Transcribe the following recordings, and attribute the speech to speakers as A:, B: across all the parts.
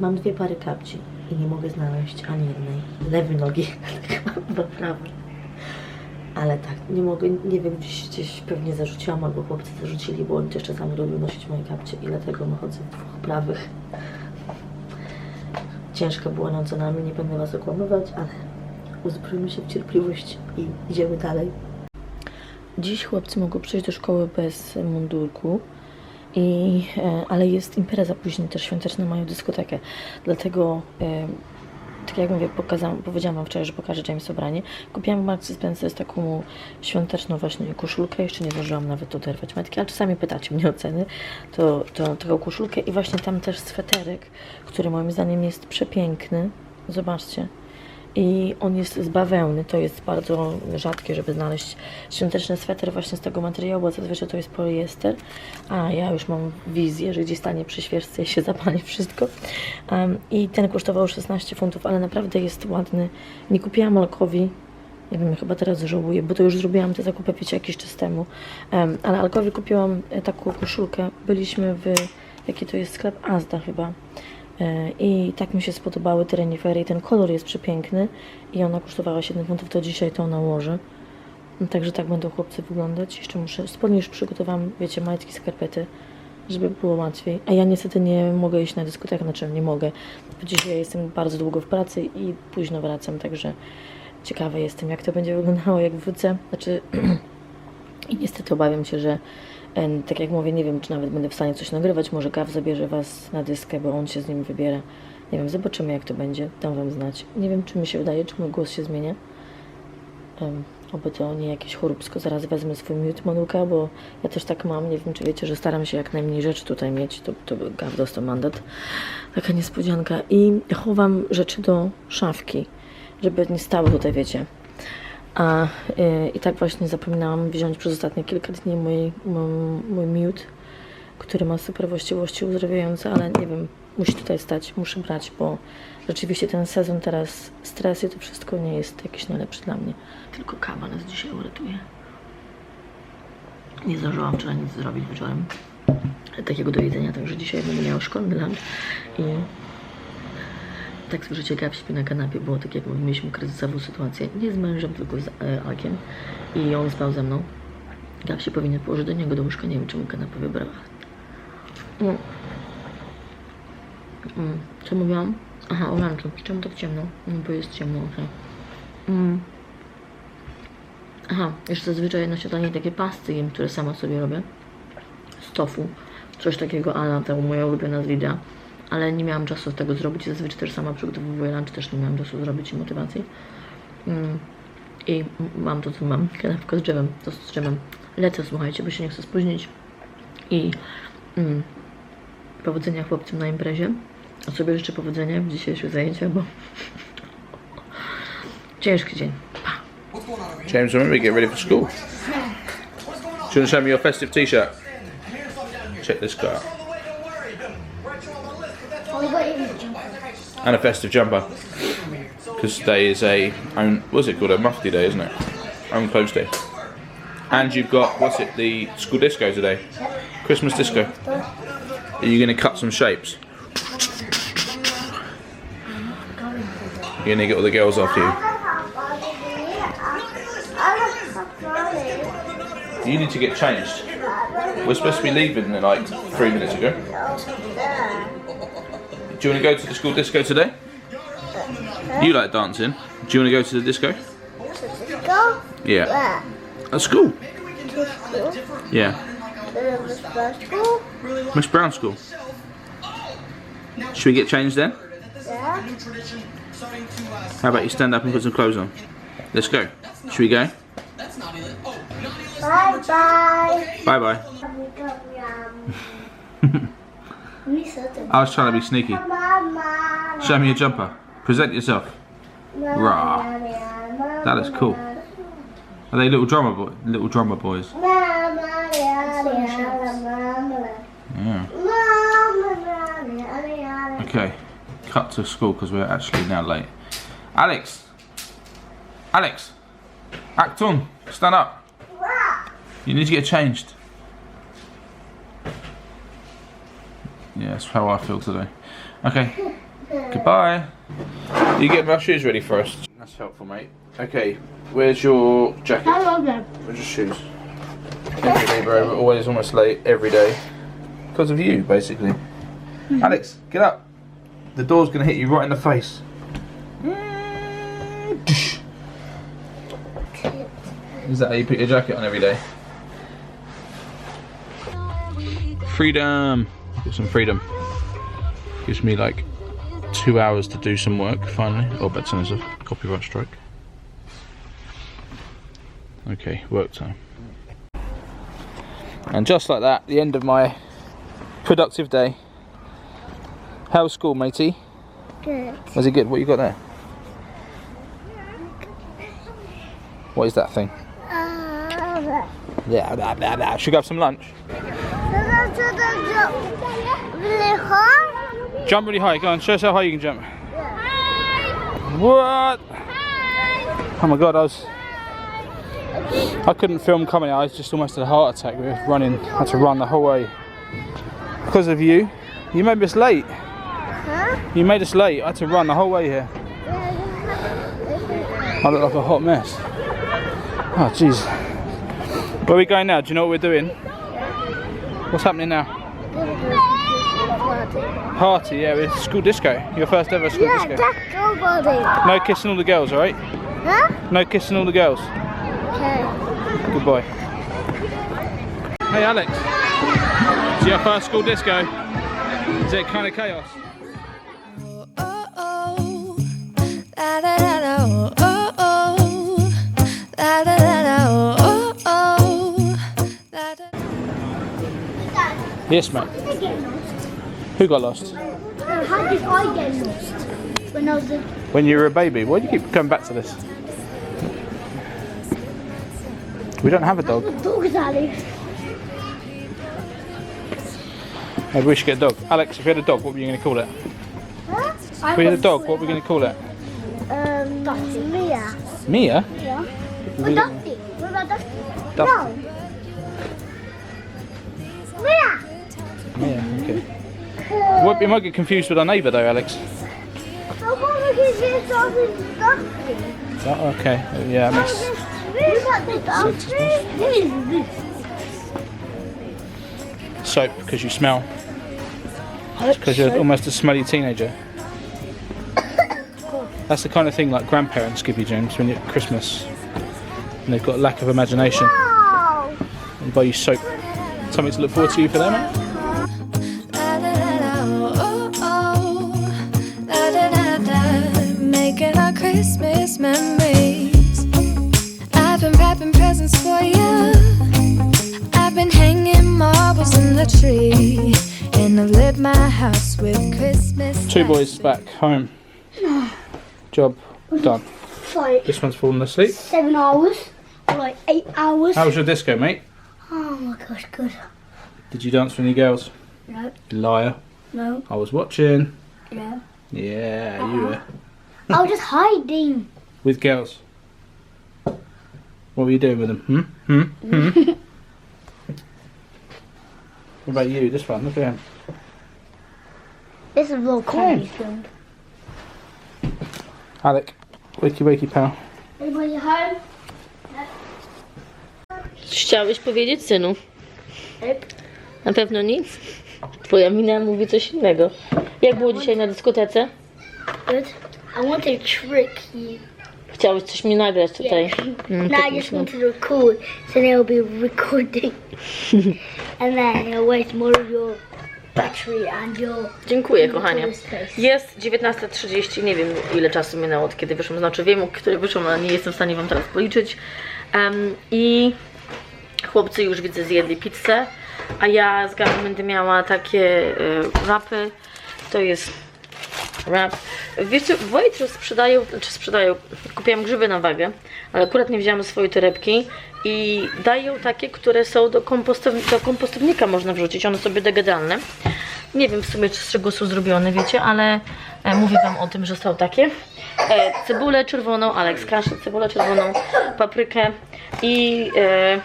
A: mam dwie pary kapci i nie mogę znaleźć ani jednej lewej nogi, tylko mam dwa prawe. Ale tak, nie mogę, nie wiem, gdzieś, gdzieś pewnie zarzuciłam, albo chłopcy zarzucili, bo oni też czasami lubią nosić moje kapcie i dlatego no chodzę w dwóch prawych. Ciężka była noc za nami, nie będę was okłamywać, ale uzbroimy się w cierpliwość i idziemy dalej. Dziś chłopcy mogą przyjść do szkoły bez mundurku, i, e, ale jest impreza później też świąteczna, mają dyskotekę. Dlatego, e, tak jak mówię, powiedziałam wam wczoraj, że pokażę James ubranie. Kupiłam Marks Spencer taką świąteczną właśnie koszulkę, jeszcze nie zdążyłam nawet oderwać matki, ale czasami pytacie mnie o ceny, to, to taką koszulkę i właśnie tam też sweterek, który moim zdaniem jest przepiękny. Zobaczcie. I on jest z bawełny, to jest bardzo rzadkie, żeby znaleźć świąteczny sweter właśnie z tego materiału, bo zazwyczaj to jest poliester. A ja już mam wizję, że gdzieś stanie przy świeżce i się zapali wszystko. Um, I ten kosztował 16 funtów, ale naprawdę jest ładny. Nie kupiłam Alkowi, nie wiem, chyba teraz żałuję, bo to już zrobiłam te zakupy, wiecie, jakiś czas temu. Um, ale Alkowi kupiłam e, taką koszulkę. Byliśmy w, jaki to jest sklep? Azda chyba. E, I tak mi się spodobały te renifery i ten kolor jest przepiękny i ona kosztowała 7 funtów, to dzisiaj to nałożę. No, Także tak będą chłopcy wyglądać. Jeszcze muszę, spodnie już przygotowałam, wiecie, majtki, skarpety, żeby było łatwiej. A ja niestety nie mogę iść na dyskotekę, znaczy nie mogę, dzisiaj jestem bardzo długo w pracy i późno wracam, także ciekawa jestem, jak to będzie wyglądało, jak wrócę. Znaczy, i niestety obawiam się, że tak jak mówię, nie wiem, czy nawet będę w stanie coś nagrywać. Może Gav zabierze Was na dyskę, bo on się z nim wybiera. Nie wiem, zobaczymy jak to będzie. Dam Wam znać. Nie wiem, czy mi się wydaje, czy mój głos się zmienia. Um, oby to nie jakieś choróbsko. Zaraz wezmę swój miód manuka, bo ja też tak mam. Nie wiem, czy wiecie, że staram się jak najmniej rzeczy tutaj mieć. To, to Gav dostał mandat. Taka niespodzianka. I chowam rzeczy do szafki, żeby nie stały tutaj, wiecie. A y, i tak właśnie zapominałam wziąć przez ostatnie kilka dni mój, mój, mój miód, który ma super właściwości uzdrawiające, ale nie wiem, musi tutaj stać, muszę brać, bo rzeczywiście ten sezon teraz, stres i to wszystko nie jest jakiś najlepszy dla mnie. Tylko kawa nas dzisiaj uratuje. Nie zdążyłam wczoraj nic zrobić wieczorem takiego do jedzenia, także dzisiaj będę miała szkolny lunch i tak słyszycie, Gab śpi na kanapie, było tak jak mieliśmy kryzysową sytuację, nie z mężem, tylko z e, Alkiem i on spał ze mną. Gab się powinien położyć do niego do łóżka, nie wiem czemu kanapę wybrała. Mm. Mm. Co mówiłam? Aha, o lunchu. Czemu tak ciemno? Mm, bo jest ciemno, okej. Mm. Aha, jeszcze zazwyczaj na śniadanie takie pasty jem, które sama sobie robię. Z tofu. Coś takiego, a ta moja ulubiona z Lidla. Ale nie miałam czasu tego zrobić. Zazwyczaj też sama przygotowuję lunch, też nie miałam czasu zrobić i motywacji. Mm. I mam to, co mam. Kanapkę z drzewem. To z drzewem. Lecę, słuchajcie, bo się nie chcę spóźnić. I mm, powodzenia chłopcom na imprezie. A sobie życzę powodzenia w dzisiejszych zajęciach, bo ciężki dzień. Pa.
B: James, remember get ready for school. Want to show me your festive t-shirt? Check this guy out. And a festive jumper. Because today is a own what's it called? A mufti day, isn't it? Own clothes day. And you've got what's it, the school disco today? Christmas disco. Are you gonna cut some shapes? You're gonna get all the girls after you. You need to get changed. We're supposed to be leaving like three minutes ago. Do you want to go to the school disco today? You like dancing. Do you want to go to the disco?
C: Go
B: Yeah.
C: where?
B: At school?
C: To school?
B: Yeah.
C: To school?
B: Miss Brown School. Should we get changed then?
C: Yeah.
B: How about you stand up and put some clothes on? Let's go. Should we go?
C: Bye bye.
B: Bye bye. I was trying to be sneaky. Show me your jumper. Present yourself. Rah. That is cool. Are they little drummer boy, little drummer boys? Yeah. Okay. Cut to school because we're actually now late. Alex. Alex. Acton. Stand up. You need to get changed. Yeah, that's how I feel today. Okay.
D: Goodbye. You getting our shoes ready first. That's helpful, mate. Okay, where's your jacket?
C: Love them.
D: Where's your shoes? Every day, bro. We're always almost late every day. Because of you, basically. Alex, get up. The door's gonna hit you right in the face. Is that how you put your jacket on every day? Freedom. Get some freedom. Gives me like two hours to do some work finally. Oh, but turns off. Copyright strike. Okay, work time. And just like that, the end of my productive day. How's school, matey?
C: Good.
D: Was it good? What you got there? What is that thing?
C: Uh,
D: Yeah, blah, blah, blah. Should we go have some lunch?
C: Really.
D: Jump really high. Go on, show us how high you can jump. What? Oh my god, I was. I couldn't film coming. out. I was just almost had a heart attack. We were running. I had to run the whole way because of you. You made us late.
C: Huh?
D: You made us late. I had to run the whole way here. I look like a hot mess. Oh jeez. Where are we going now? Do you know what we're doing? What's happening now? Party, yeah, it's school disco. Your first ever school
C: Yeah,
D: disco. No kissing all the girls, alright?
C: Huh?
D: No kissing all the girls.
C: Okay.
D: Good boy. Hey Alex, it's your first school disco. Is it kind of chaos? Yes, mate. Who got lost?
C: How did I get lost? When I was a
D: When you were a baby. Why do you keep coming back to this? We don't have a dog.
C: dog, Alex.
D: Maybe we should get a dog. Alex, if you had a dog, what were you going to call it?
C: Huh?
D: If we had a dog, what were we going to call it?
C: Um, Dusty. Mia.
D: Mia?
C: Yeah.
D: We-
C: Or Dusty. What about Dusty?
D: Dusty.
C: No. Mia,
D: okay. You might get confused with our neighbour though, Alex.
C: I want to give you something Dusty.
D: Oh, okay. Yeah, that makes
C: What about the Dusty? This is this.
D: soap because you smell. Because you're almost a smelly teenager. That's the kind of thing like grandparents give you, James, when you're at Christmas. And they've got a lack of imagination.
C: Wow.
D: And buy you soap. Something to look forward to for them,
E: Christmas memories. I've been wrapping presents for you. I've been hanging marbles in the tree, and I've lit my house with Christmas.
D: Two boys back home. Job done.
C: Like
D: This one's fallen asleep.
C: seven hours. Or like eight hours.
D: How was your disco, mate?
C: Oh my gosh, good.
D: Did you dance with any girls?
C: No,
D: You liar.
C: no,
D: I was watching.
C: no.
D: Yeah, you uh-huh. were.
C: I was just hiding.
D: With girls. What were you doing with them? Hmm? Hmm? Hmm? what about you? This one, look at him.
C: This is a little.
D: Alec, wakey wakey pal.
C: Everybody home?
A: Chciałeś powiedzieć, synu? Na pewno nic? Twoja mina mówi coś innego. Jak było dzisiaj na dyskotece?
C: Good. I want to trick you.
A: Chciałeś coś mi nagrać tutaj. Mm, tak
C: I just want to record, so then it'll be recording. and then it'll waste more of your battery and your
A: Dziękuję, kochanie. Jest 19.30, nie wiem ile czasu minęło od kiedy wyszłam, znaczy wiem, o której wyszłam, ale nie jestem w stanie Wam teraz policzyć. Em, I chłopcy już widzę zjedli pizzę, a ja z Gabą będę miała takie y, wrapy. To jest wrap. Wiecie, w Waitrose sprzedają, czy sprzedają, kupiłam grzyby na wagę, ale akurat nie wzięłam swojej torebki i dają takie, które są do, kompostow- do kompostownika można wrzucić, one są biodegradalne. Nie wiem w sumie z czego są zrobione, wiecie, ale e, mówię Wam o tym, że są takie. E, cebulę czerwoną, Aleks kaszę, cebulę czerwoną, paprykę i e,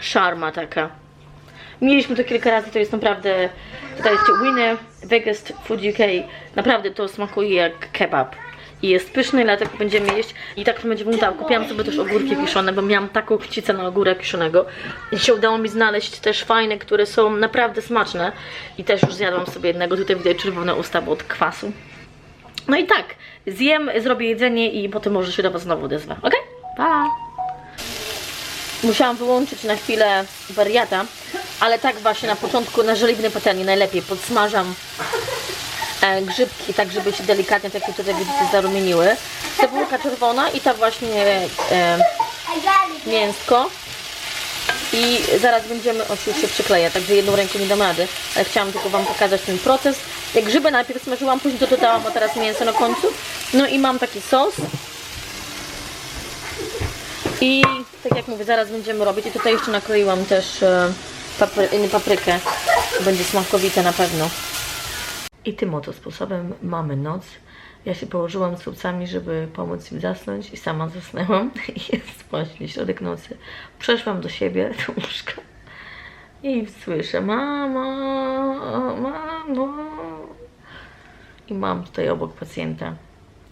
A: szarma taka. Mieliśmy to kilka razy, to jest naprawdę, tutaj jest winner, Vegas Food UK naprawdę to smakuje jak kebab. I jest pyszny, dlatego będziemy jeść. I tak to będzie wyglądało. Kupiłam sobie też ogórki kiszone, bo miałam taką chcicę na ogórka kiszonego. I się udało mi znaleźć też fajne, które są naprawdę smaczne. I też już zjadłam sobie jednego. Tutaj widać czerwone usta, od kwasu. No i tak, zjem, zrobię jedzenie i potem może się do Was znowu odezwę. Ok? Pa! Musiałam wyłączyć na chwilę wariata, ale tak właśnie na początku na żeliwnej patelni najlepiej podsmażam e, grzybki, tak żeby się delikatnie, tak jak tutaj widzicie, zarumieniły. Cebulka czerwona i ta właśnie e, mięsko. I zaraz będziemy, o już się także jedną ręką nie dam rady, ale chciałam tylko Wam pokazać ten proces. Jak grzyby najpierw smażyłam, później to dodałam, a teraz mięso na końcu. No i mam taki sos. I tak jak mówię, zaraz będziemy robić. I tutaj jeszcze nakroiłam też e, papry, paprykę. Będzie smakowite na pewno. I tym oto sposobem mamy noc. Ja się położyłam z chłopcami, żeby pomóc im zasnąć i sama zasnęłam. I jest właśnie środek nocy. Przeszłam do siebie, do łóżka i słyszę mamo, mamo. I mam tutaj obok pacjenta.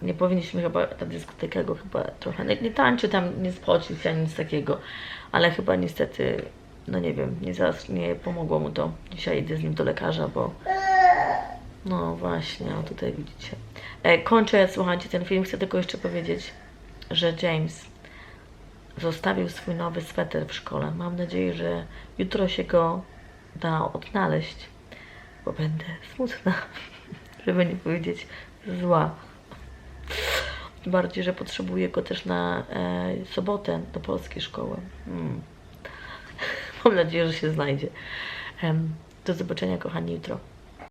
A: Nie powinniśmy chyba, ta dyskoteka go chyba trochę, nie, nie tańczy tam, nie spocił się, nic takiego. Ale chyba niestety, no nie wiem, nie, zas, nie pomogło mu to. Dzisiaj idę z nim do lekarza, bo no właśnie, o tutaj widzicie. E, kończę, słuchajcie, ten film. Chcę tylko jeszcze powiedzieć, że James zostawił swój nowy sweter w szkole. Mam nadzieję, że jutro się go da odnaleźć, bo będę smutna, żeby nie powiedzieć zła. Bardziej, że potrzebuję go też na e, sobotę do polskiej szkoły. Mm. Mam nadzieję, że się znajdzie. Do zobaczenia, kochani, jutro.